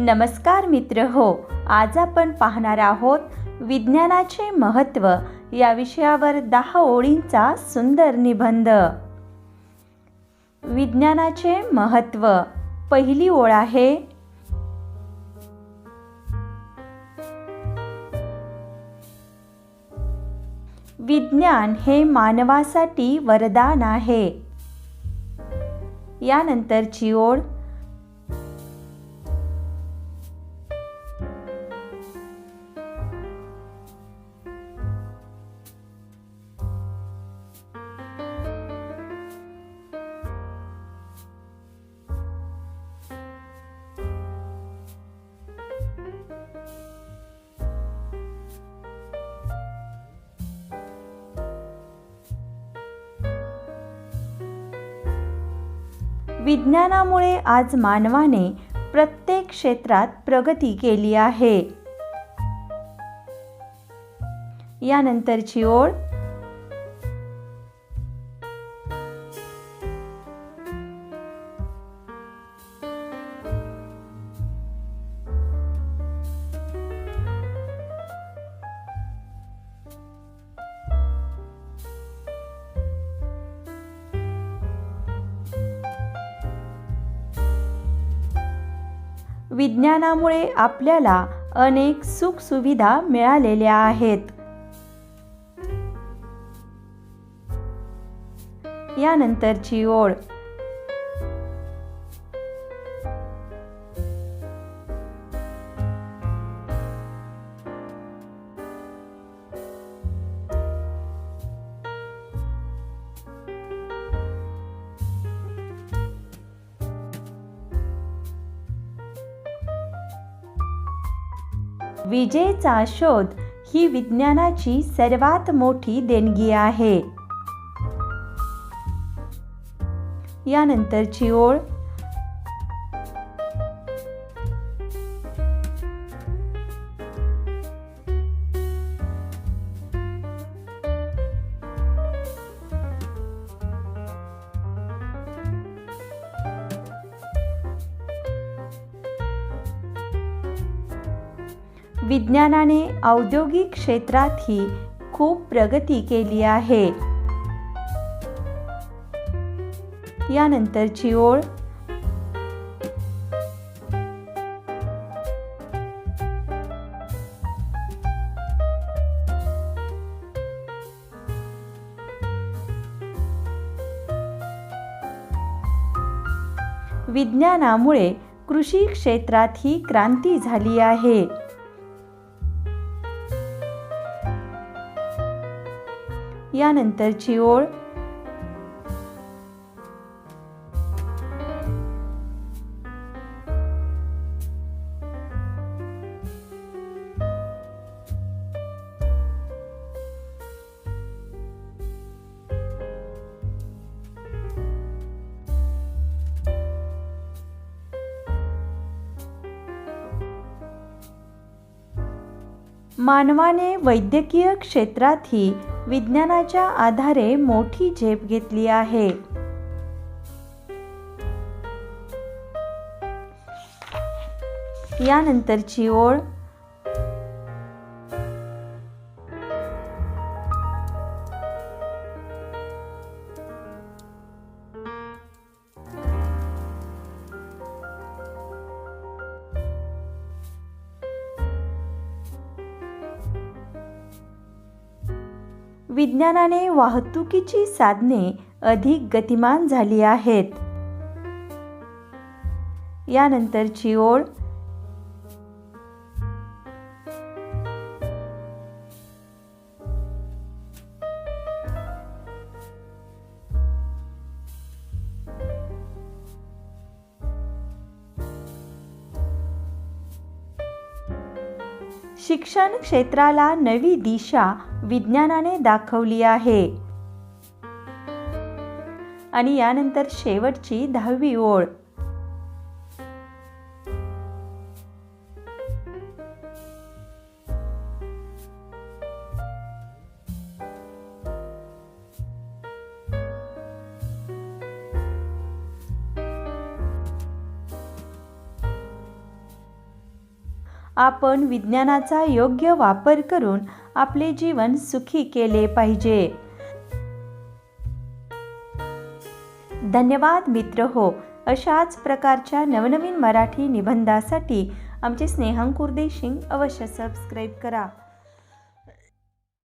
नमस्कार मित्र हो आज आपण पाहणार आहोत विज्ञानाचे महत्त्व या विषयावर दहा ओळींचा सुंदर निबंध. विज्ञानाचे महत्त्व. पहिली ओळ आहे विज्ञान हे मानवासाठी वरदान आहे. यानंतरची ओळ विज्ञानामुळे आज मानवाने प्रत्येक क्षेत्रात प्रगती केली आहे. यानंतरची ओळ विज्ञानामुळे आपल्याला अनेक सुखसुविधा मिळालेल्या आहेत. यानंतरची ओळ. विजेचा शोध ही विज्ञानाची सर्वात मोठी देणगी आहे. यानंतरची ओळ विज्ञानाने औद्योगिक क्षेत्रातही खूप प्रगती केली आहे. यानंतरची ओळ. विज्ञानामुळे कृषी क्षेत्रातही क्रांती झाली आहे. यानंतरची ओळ. मानवाने वैद्यकीय क्षेत्रातही विज्ञानाच्या आधारे मोठी झेप घेतली आहे. यानंतरची ओळ विज्ञानाने वाहतुकीची साधने अधिक गतिमान झाली आहेत. यानंतरची ओळ शिक्षण क्षेत्राला नवी दिशा विज्ञानाने दाखवली आहे. आणि यानंतर शेवटची दहावी ओळ. आपण विज्ञानाचा योग्य वापर करून आपले जीवन सुखी केले पाहिजे. धन्यवाद मित्र हो. अशाच प्रकारच्या नवनवीन मराठी निबंधासाठी आमचे स्नेहांकुर देशिंग अवश्य सबस्क्राईब करा.